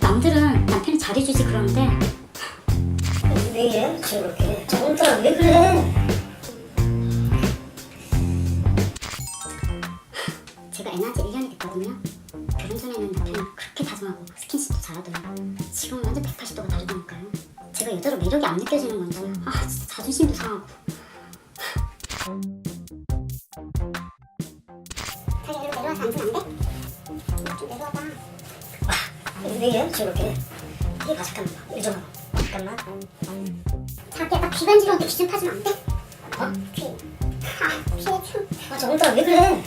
남들은 남편이 잘해주지 그러는데 왜 이래? 저렇게. 저번부터 왜 그래? 제가 애나지 1년이 됐거든요. 결혼 전에는 남편이 그렇게 다정하고 스킨십도 잘하더라고요. 지금은 완전 180도가 다르다니까요. 제가 여자로 매력이 안 느껴지는 건지 아 진짜 자존심도 상하고 자기 일로 내려와서 앉으면 안 돼? 좀 내려와봐 왜 이래? 저렇게. 이게 봐, 잠깐만. 자기야 나 비간지러운데 귀좀 파주면 안 돼? 어? 귀. 아좀 아, 저번부터 왜 그래?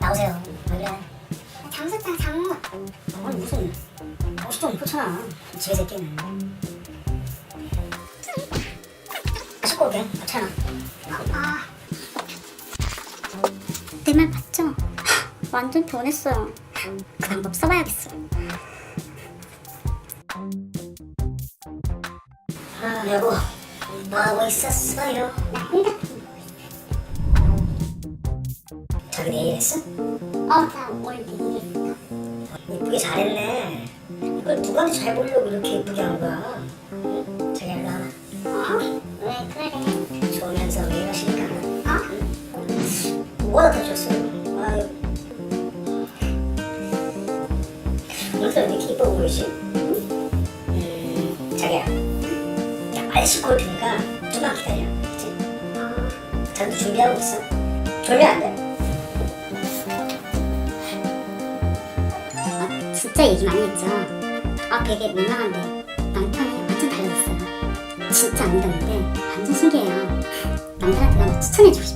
나오세요. 왜 그래? 잠수장 잠무 아니, 무슨. 옷이 좀 이쁘잖아. 제 새끼는. 씻고 올게. 괜찮아. 아. 내말 맞죠? 완전 변했어요. 그 방법 써봐야겠어요. 아, 여보. 뭐하고 있었어요? 자기 내일 했어? 어, 나 오늘 내일이니까. 이쁘게 잘했네. 이걸 누구한테 잘 보려고 이렇게 이쁘게 한 거야? 응? 자기 일로 와봐. 어? 왜 그래? 좋으면서 왜 이러시니까. 어? 뭐가 다 줬어? 아 이렇게 이뻐 보이지? 음, 자기야. 야, 빨리 씻고 올 테니까 좀만 기다려. 그치? 어, 자기도 준비하고 있어. 졸면 안 돼. 아, 진짜 얘기 많이 했죠? 아, 되게 민망한데 남편이 완전 달라졌어요. 진짜 안 믿었는데 완전 신기해요. 남편한테 너무 추천해주고 싶어요.